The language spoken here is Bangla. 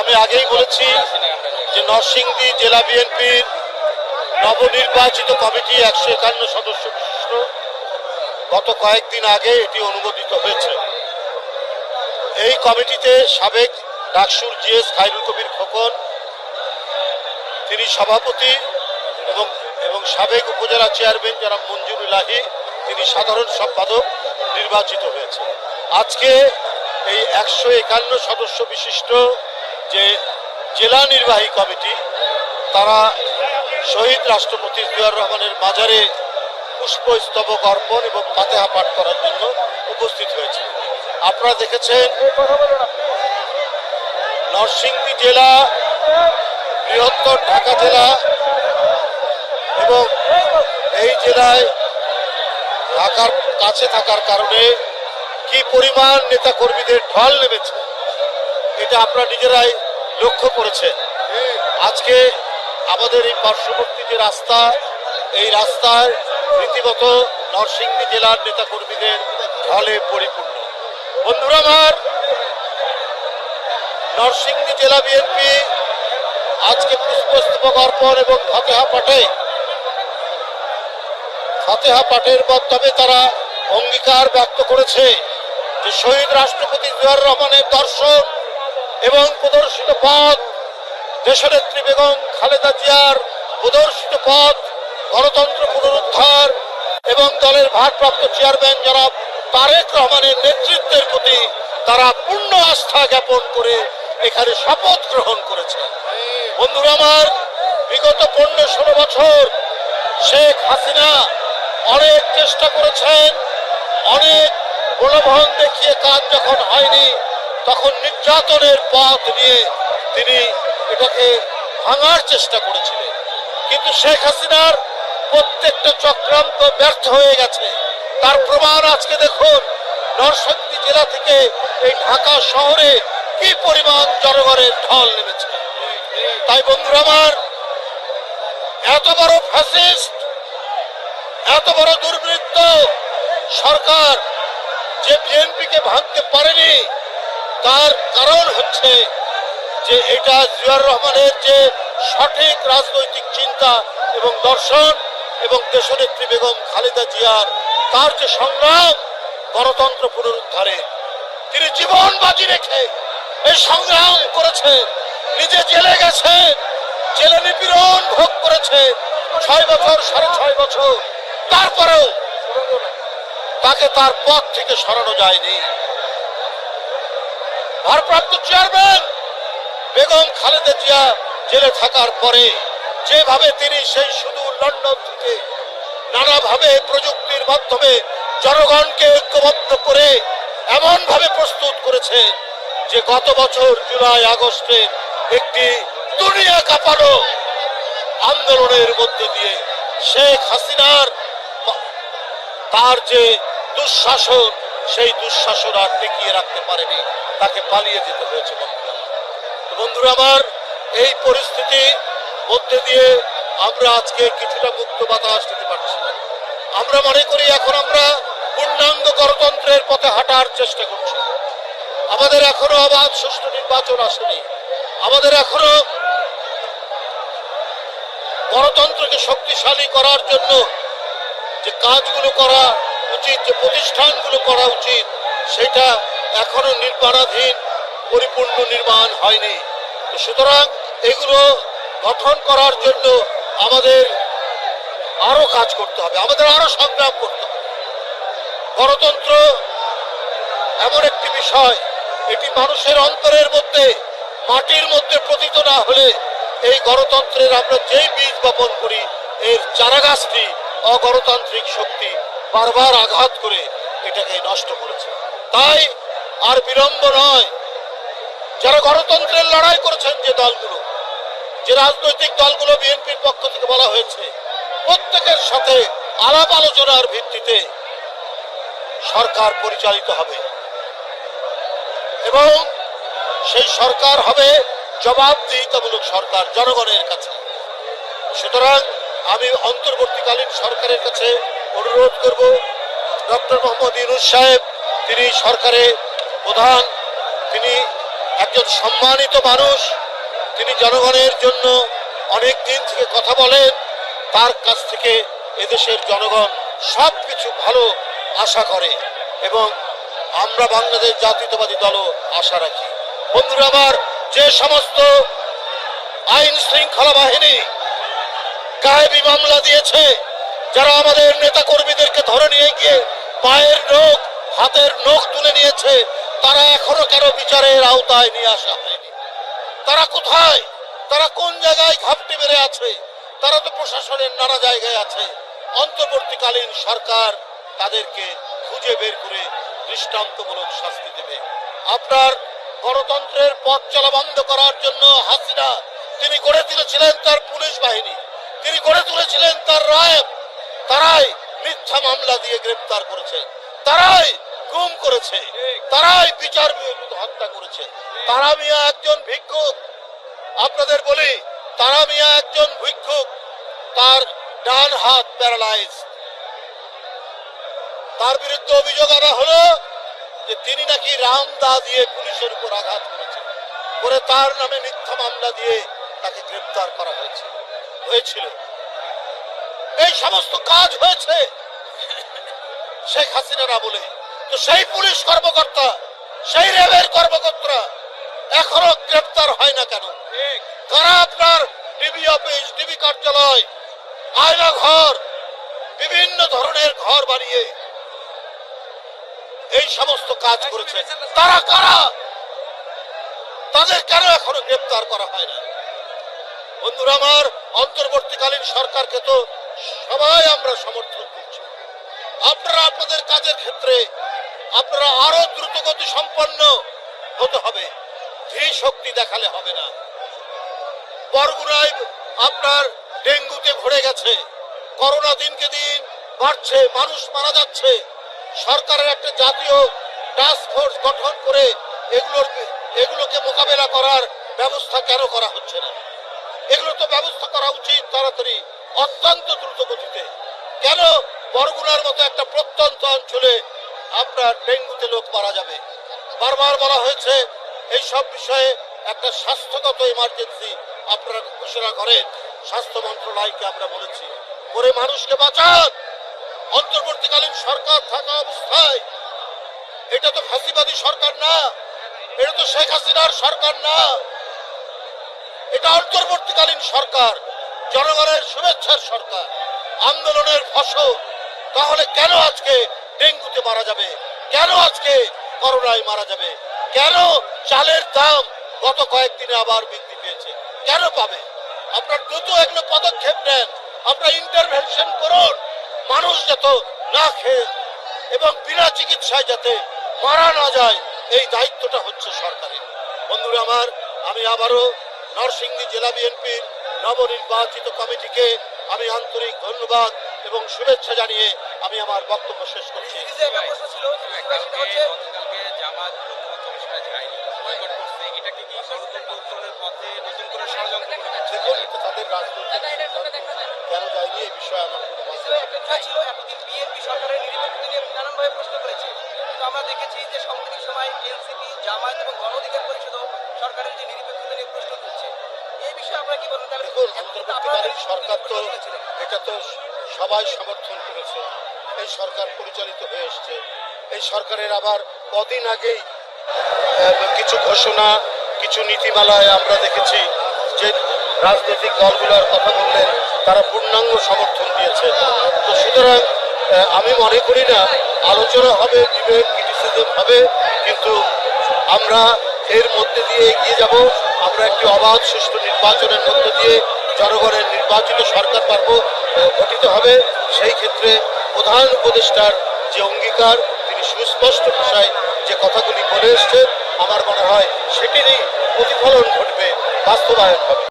আমি আগেই বলেছি যে নরসিংদী জেলা বিএনপির নবনির্বাচিত কমিটি একশো একান্ন সদস্য বিশিষ্ট। গত কয়েকদিন আগে এটি অনুমোদিত হয়েছে। এই কমিটিতে সাবেক ডাকসুর জিএস খাইরুল কবির খোকন, তিনি সভাপতি এবং এবং সাবেক উপজেলা চেয়ারম্যান যারা মঞ্জুর ইলাহি তিনি সাধারণ সম্পাদক নির্বাচিত হয়েছে আজকে এই একশো একান্ন সদস্য বিশিষ্ট যে জেলা নির্বাহী কমিটি, তারা শহীদ রাষ্ট্রপতি জিয়াউর রহমানের মাজারে পুষ্পস্তবক অর্পণ এবং ফাতেহা পাঠ করার জন্য উপস্থিত হয়েছে। আপনারা দেখেছেন, নরসিংদী জেলা, বৃহত্তর ঢাকা জেলা এবং এই জেলায় ঢাকার কাছে থাকার কারণে কি পরিমাণ নেতা কর্মীদের ঢল নেমেছে এটা আপনারা নিজেরাই লক্ষ্য করেছেন আজকে আমাদের এই পার্শ্ববর্তী যে রাস্তা, এই রাস্তায় রীতিমতো নরসিংদী জেলার নেতা কর্মীদের ঢলে পরিপূর্ণ। বন্ধুরা আমার, নরসিংদী জেলা বিএনপি আজকে পুষ্পস্তবক অর্পণ এবং ফাতেহা পাঠে ফাতেহা পাঠের মাধ্যমে তারা অঙ্গীকার ব্যক্ত করেছে যে শহীদ রাষ্ট্রপতি জিয়াউর রহমানের দর্শন এবং প্রদর্শিত পথ, দেশনেত্রী বেগম খালেদা জিয়ার প্রদর্শিত পথ, গণতন্ত্র পুনরুদ্ধার এবং দলের ভারপ্রাপ্ত চেয়ারম্যান জনাব তারেক রহমানের নেতৃত্বের প্রতি তারা পূর্ণ আস্থা জ্ঞাপন করে এখানে শপথ গ্রহণ করেছে। বন্ধুরা আমার, বিগত পনেরো ষোলো বছর শেখ হাসিনা অনেক চেষ্টা করেছেন, অনেক প্রলোভন দেখিয়ে কাজ যখন হয়নি তখন নির্যাতনের পথ নিয়ে তিনি এটাকে ভাঙার চেষ্টা করেছিলেন। কিন্তু শেখ হাসিনার প্রত্যেকটা চক্রান্ত ব্যর্থ হয়ে গেছে। তার প্রমাণ আজকে দেখুন, নরসিংদী জেলা থেকে এই ঢাকা শহরে কি পরিমাণ জনগণের ঢল নেমেছে। তাই বন্ধুরা আমার, এত বড় ফ্যাসিস্ট, এত বড় দুর্বৃত্ত সরকার যে বিএনপিকে ভাঙতে পারেনি তার কারণ হচ্ছে যে এটা জিয়ার রহমানের যে সঠিক রাজনৈতিক চিন্তা এবং দর্শন এবং দেশনেত্রী বেগম খালেদা জিয়ার তার যে সংগ্রাম গণতন্ত্র পুনরুদ্ধারে, তিনি জীবন বাজি রেখে এই সংগ্রাম করেছেন নিজে জেলে গেছে, জেলে নিপীড়ন ভোগ করেছে, ছয় বছর, সাড়ে ছয় বছর, তারপরেও তাকে তার পথ থেকে সরানো যায়নি। ভারপ্রাপ্ত চেয়ারম্যান বেগম খালেদা জিয়া জেলে থাকার পরে যেভাবে তিনি সেই শুধু লন্ডন থেকে নানাভাবে প্রযুক্তির মাধ্যমে জনগণকে ঐক্যবদ্ধ করে এমন ভাবে প্রস্তুত করেছেন যে গত বছর জুলাই আগস্টে একটি দুনিয়া কাঁপানো আন্দোলনের মধ্যে দিয়ে শেখ হাসিনার তার যে দুঃশাসন সেই দুঃশাসন আর টিকিয়ে রাখতে পারেনি। তাকে পালিয়ে যেতে হয়েছে বন্ধুরা। বন্ধুরা আমার, এই পরিস্থিতি মধ্যে দিয়ে আমরা আজকে কিছুটা মুক্ত বাতাস নিতে পারছি। আমরা মনে করি এখন আমরা পূর্ণাঙ্গ গণতন্ত্রের পথে হাঁটার চেষ্টা করছি। আমাদের এখনও অবাধ সুষ্ঠু নির্বাচন আসেনি। আমাদের এখনও গণতন্ত্রকে শক্তিশালী করার জন্য যে কাজগুলো করা উচিত যে প্রতিষ্ঠানগুলো করা উচিত, সেটা এখনও নির্মাণাধীন, পরিপূর্ণ নির্মাণ হয়নি। সুতরাং এগুলো গঠন করার জন্য আমাদের আরও কাজ করতে হবে, আমাদের আরও সংগ্রাম করতে হবে। গণতন্ত্র এমন একটি বিষয়, এটি মানুষের অন্তরের মধ্যে, মাটির মধ্যে পতিত না হলে এই গণতন্ত্রের আমরা যেই বীজ বপন করি, এর চারাগাছটি অগণতান্ত্রিক শক্তি বারবার আঘাত করে এটাকে নষ্ট করেছে। তাই আর বিলম্ব নয়। যারা গণতন্ত্রের লড়াই করেছেন যে দলগুলো, যে রাজনৈতিক দলগুলো বিএনপির পক্ষ থেকে বলা হয়েছে, প্রত্যেকের সাথে আলাপ আলোচনার ভিত্তিতে সরকার পরিচালিত হবে। এবং সেই সরকার হবে জবাবদিহিতামূলক সরকার জনগণের কাছে। সুতরাং আমি অন্তর্বর্তীকালীন সরকারের কাছে অনুরোধ করব ডক্টর মোহাম্মদ ইউনুস সাহেব, তিনি সরকারের প্রধান, তিনি একজন সম্মানিত মানুষ, তিনি জনগণের জন্য অনেক দিন থেকে কথা বলেন, তার কাছ থেকে এদেশের জনগণ সব কিছু ভালো আশা করে এবং আমরা বাংলাদেশ জাতীয়তাবাদী দলও আশা রাখি। বন্ধুরা আমার যে সমস্ত আইন শৃঙ্খলা বাহিনী গায়েবী মামলা দিয়েছে যারা আমাদের নেতা কর্মীদেরকে ধরে নিয়ে গিয়ে পায়ের নখ, হাতের নখ তুলে নিয়েছে, তারা এখনও কেন বিচারের আওতায় নিয়ে আসা হয়নি? তারা কোথায়? তারা কোন জায়গায় ঘাপটি মেরে আছে? তারা তো প্রশাসনের নানা জায়গায় আছে। অন্তর্বর্তীকালীন সরকার তাদেরকে খুঁজে বের করে দৃষ্টান্তমূলক শাস্তি দেবে। আপনার গণতন্ত্রের পথ চলা বন্ধ করার জন্য হাসিনা, তিনি গড়ে তুলেছিলেন তার পুলিশ বাহিনী, তিনি গড়ে তুলেছিলেন তার রায় তারাই মিথ্যা মামলা দিয়ে গ্রেপ্তার করেছে। তারাই গুম করেছে। তারাই বিচার হত্যা করেছে। তারা মিয়া একজন ভিক্ষুক। আপনাদের বলি, তারা মিয়া একজন ভিক্ষুক। তার ডান হাত প্যারালাইজ তার বিরুদ্ধে অভিযোগ আনা হলো যে তিনি নাকি রামদা দিয়ে পুলিশের উপর আঘাত করেছেন। করে তার নামে মিথ্যা মামলা দিয়ে তাকে গ্রেপ্তার করা হয়েছে। হয়েছিল। এই সমস্ত কাজ হয়েছে। শেখ হাসিনারা বলে তো সেই পুলিশ কর্মকর্তা সেই র্যাবের কর্মকর্তা এখনও গ্রেপ্তার হয় না কেন? কারা আপনার ডিবি অফিস ডিবি কার্যালয় আয়না ঘর বিভিন্ন ধরনের ঘর বানিয়ে এই সমস্ত কাজ করেছে? তারা কারা? তাদের কেন এখনও গ্রেপ্তার করা হয় না? বন্ধুরা আমার অন্তর্বর্তীকালীন সরকারকে তো সবাই আমরা সমর্থন করছি। আপনারা আপনাদের কাজের ক্ষেত্রে আপনারা আরও দ্রুত গতি সম্পন্ন হতে হবে। ধী শক্তি দেখালে হবে না। বরগুনায় আপনার ডেঙ্গুতে ভরে গেছে। করোনা দিনকে দিন বাড়ছে, মানুষ মারা যাচ্ছে। সরকারের একটা জাতীয় টাস্ক ফোর্স গঠন করে এগুলোর এগুলোকে মোকাবেলা করার ব্যবস্থা কেন করা হচ্ছে না? এগুলো তো ব্যবস্থা করা উচিত তাড়াতাড়ি। অত্যন্ত দ্রুত গতিতে। কেন? বরগুনার মতো একটা প্রত্যন্ত অঞ্চলে আপনার ডেঙ্গুতে লোক মারা যাবে। বারবার বলা হয়েছে, এই সব বিষয়ে একটা স্বাস্থ্যগত ইমার্জেন্সি আপনারা ঘোষণা করেন। স্বাস্থ্য মন্ত্রণালয়কে আমরা বলেছি করে মানুষকে বাঁচান! অন্তর্বর্তীকালীন সরকার থাকা অবস্থায়, এটা তো ফাঁসিবাদী সরকার না, এটা তো শেখ হাসিনার সরকার না। এটা অন্তর্বর্তীকালীন সরকার জনগণের শুভেচ্ছার সরকার, আন্দোলনের ফসল, তাহলে কেন আজকে ডেঙ্গুতে মারা যাবে? কেন আজকে করোনায় মারা যাবে? কেন চালের দাম গত কয়েকদিনে আবার বৃদ্ধি পেয়েছে? কেন পাবে? আপনার দ্রুত এগুলো পদক্ষেপ নেন। আপনার ইন্টারভেনশন করুন। মানুষ যত না খেয়ে এবং বিনা চিকিৎসায় যাতে মারা না যায়, এই দায়িত্বটা হচ্ছে সরকারের। বন্ধুরা আমার, আমি আবারও নরসিংদী জেলা বিএনপির নবনির্বাচিত কমিটিকে আমি আন্তরিক ধন্যবাদ এবং শুভেচ্ছা জানিয়ে আমি আমার বক্তব্য শেষ করছি। তাদের রাজনৈতিক কেন যায়নি এই বিষয়ে আমার ছিল এতদিন বিএনপি সরকারের নানানভাবে প্রশ্ন করেছে। কিন্তু আমরা দেখেছি যে সাম্প্রতিক সময় এনসিপি জামায়াত এবং গণ অধিকার পরিষদও সরকারের যে নিরপেক্ষতা সরকার তো। এটা তো সবাই সমর্থন করেছে। এই সরকার পরিচালিত হয়ে এসছে। এই সরকারের আবার কদিন আগেই কিছু ঘোষণা কিছু নীতিমালায় আমরা দেখেছি যে রাজনৈতিক দলগুলোর কথা বললেন তারা পূর্ণাঙ্গ সমর্থন দিয়েছে। তো সুতরাং আমি মনে করি না আলোচনা হবে বিবেক ক্রিটিসিজম হবে কিন্তু আমরা এর মধ্যে দিয়ে এগিয়ে যাব। আমরা একটি অবাধ, সুষ্ঠু নির্বাচনের মধ্য দিয়ে জনগণের নির্বাচিত সরকার পার্ব গঠিত হবে। সেই ক্ষেত্রে প্রধান উপদেষ্টার যে অঙ্গীকার, তিনি সুস্পষ্ট ভাষায় যে কথাগুলি বলে এসছেন, আমার মনে হয় সেটিরই প্রতিফলন ঘটবে, বাস্তবায়ন হবে।